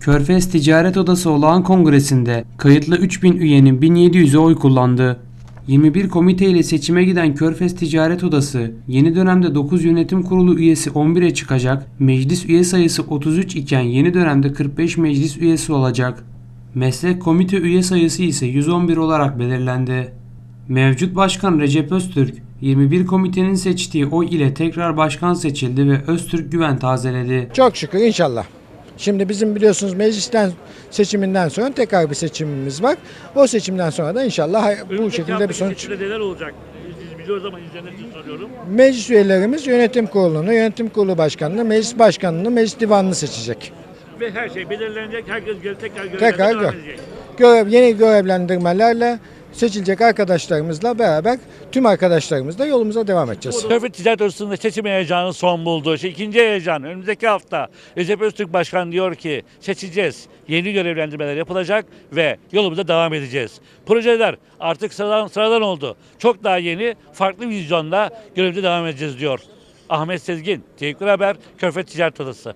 Körfez Ticaret Odası olağan kongresinde kayıtlı 3000 üyenin 1700'ü oy kullandı. 21 komite ile seçime giden Körfez Ticaret Odası yeni dönemde 9 yönetim kurulu üyesi 11'e çıkacak, meclis üye sayısı 33 iken yeni dönemde 45 meclis üyesi olacak. Meslek komite üye sayısı ise 111 olarak belirlendi. Mevcut başkan Recep Öztürk, 21 komitenin seçtiği oy ile tekrar başkan seçildi ve Öztürk güven tazeledi. Çok şükür inşallah. Şimdi bizim biliyorsunuz meclisten seçiminden sonra tekrar bir seçimimiz var. O seçimden sonra da inşallah bu şekilde bir sonuç. neler olacak? Biz biliyoruz ama izleyenler için soruyorum. Meclis üyelerimiz yönetim kurulunu, yönetim kurulu başkanını, meclis başkanını, meclis divanını seçecek. Ve her şey belirlenecek. Herkes gel tekrar görevlerine Tekrar devam edecek. Görev, yeni görevlendirmelerle seçilecek arkadaşlarımızla beraber tüm arkadaşlarımızla yolumuza devam edeceğiz. Körfez Ticaret Odası'nda seçim heyecanı son buldu. İşte ikinci heyecan önümüzdeki hafta Recep Öztürk Başkan diyor ki seçeceğiz. Yeni görevlendirmeler yapılacak ve yolumuza devam edeceğiz. Projeler artık sıradan, sıradan oldu. Çok daha yeni, farklı vizyonda görevde devam edeceğiz diyor. Ahmet Sezgin, Tevkir Haber, Körfez Ticaret Odası.